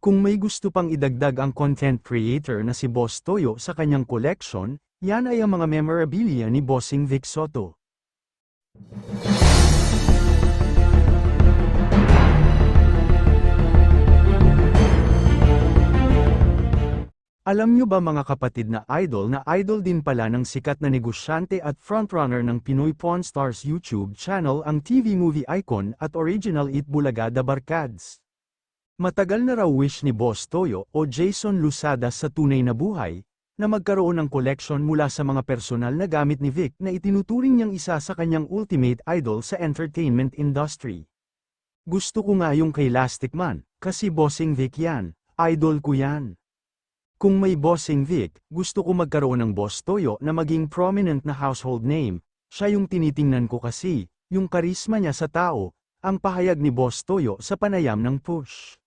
Kung may gusto pang idagdag ang content creator na si Boss Toyo sa kanyang collection, yan ay ang mga memorabilia ni Bossing Vic Soto. Alam nyo ba mga kapatid na idol na idol din pala ng sikat na negosyante at frontrunner ng Pinoy Pawn Stars YouTube channel ang TV movie icon at original Eat Bulaga da Barkads. Matagal na raw wish ni Boss Toyo o Jason Lusada sa tunay na buhay, na magkaroon ng collection mula sa mga personal na gamit ni Vic na itinuturing niyang isa sa kanyang ultimate idol sa entertainment industry. Gusto ko nga yung kay Lastic Man, kasi bossing Vic yan, idol ko yan. Kung may bossing Vic, gusto ko magkaroon ng Boss Toyo na maging prominent na household name, siya yung tinitingnan ko kasi, yung karisma niya sa tao, ang pahayag ni Boss Toyo sa panayam ng push.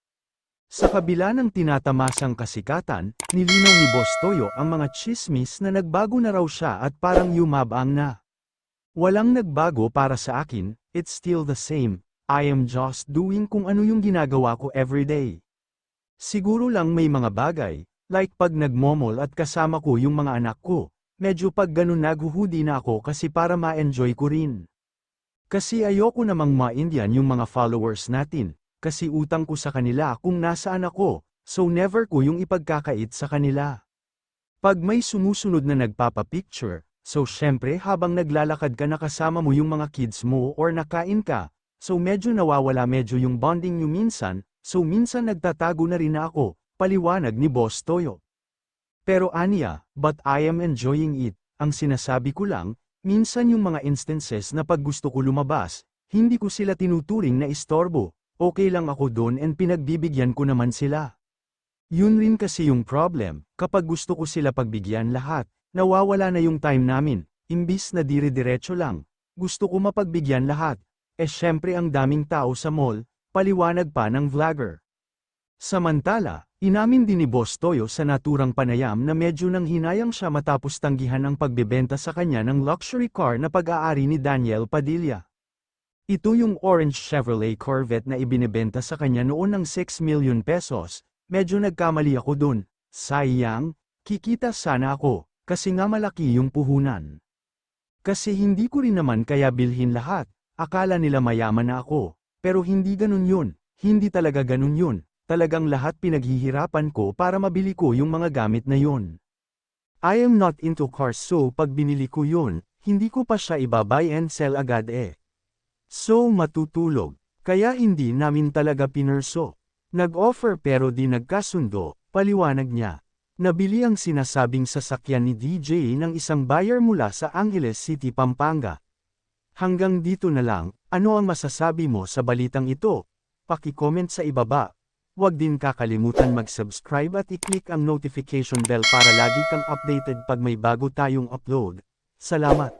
Sa kabila ng tinatamasang kasikatan, nilinaw ni Boss Toyo ang mga chismis na nagbago na raw siya at parang yumabang na. Walang nagbago para sa akin, it's still the same, I am just doing kung ano yung ginagawa ko everyday. Siguro lang may mga bagay, like pag nagmomol at kasama ko yung mga anak ko, medyo pag ganun naguhudi na ako kasi para ma-enjoy ko rin. Kasi ayoko namang ma-Indian yung mga followers natin, kasi utang ko sa kanila kung nasaan ako, so never ko yung ipagkakait sa kanila. Pag may sumusunod na nagpapapicture, so syempre habang naglalakad ka nakasama mo yung mga kids mo or nakain ka, so medyo nawawala medyo yung bonding nyo minsan, so minsan nagtatago na rin ako, paliwanag ni Boss Toyo. Pero aniya, but I am enjoying it, ang sinasabi ko lang, minsan yung mga instances na pag gusto ko lumabas, hindi ko sila tinuturing na istorbo, okay lang ako doon and pinagbibigyan ko naman sila. Yun rin kasi yung problem, kapag gusto ko sila pagbigyan lahat, nawawala na yung time namin, imbis na dire-diretso lang, gusto ko mapagbigyan lahat, eh syempre ang daming tao sa mall, paliwanag pa ng vlogger. Samantala, inamin din ni Boss Toyo sa naturang panayam na medyo nang hinayang siya matapos tanggihan ang pagbebenta sa kanya ng luxury car na pag-aari ni Daniel Padilla. Ito yung orange Chevrolet Corvette na ibinebenta sa kanya noon ng 6 million pesos, medyo nagkamali ako dun, sayang, kikita sana ako, kasi nga malaki yung puhunan. Kasi hindi ko rin naman kaya bilhin lahat, akala nila mayaman na ako, pero hindi ganun yun, hindi talaga ganun yun, talagang lahat pinaghihirapan ko para mabili ko yung mga gamit na yun. I am not into cars so pag binili ko yun, hindi ko pa siya ibabay and sell agad eh. So matutulog, kaya hindi namin talaga pinerso. Nag-offer pero di nagkasundo, paliwanag niya. Nabili ang sinasabing sasakyan ni DJ ng isang buyer mula sa Angeles City, Pampanga. Hanggang dito na lang, ano ang masasabi mo sa balitang ito? Paki-comment sa ibaba. Huwag din kakalimutan mag-subscribe at i-click ang notification bell para lagi kang updated pag may bago tayong upload. Salamat!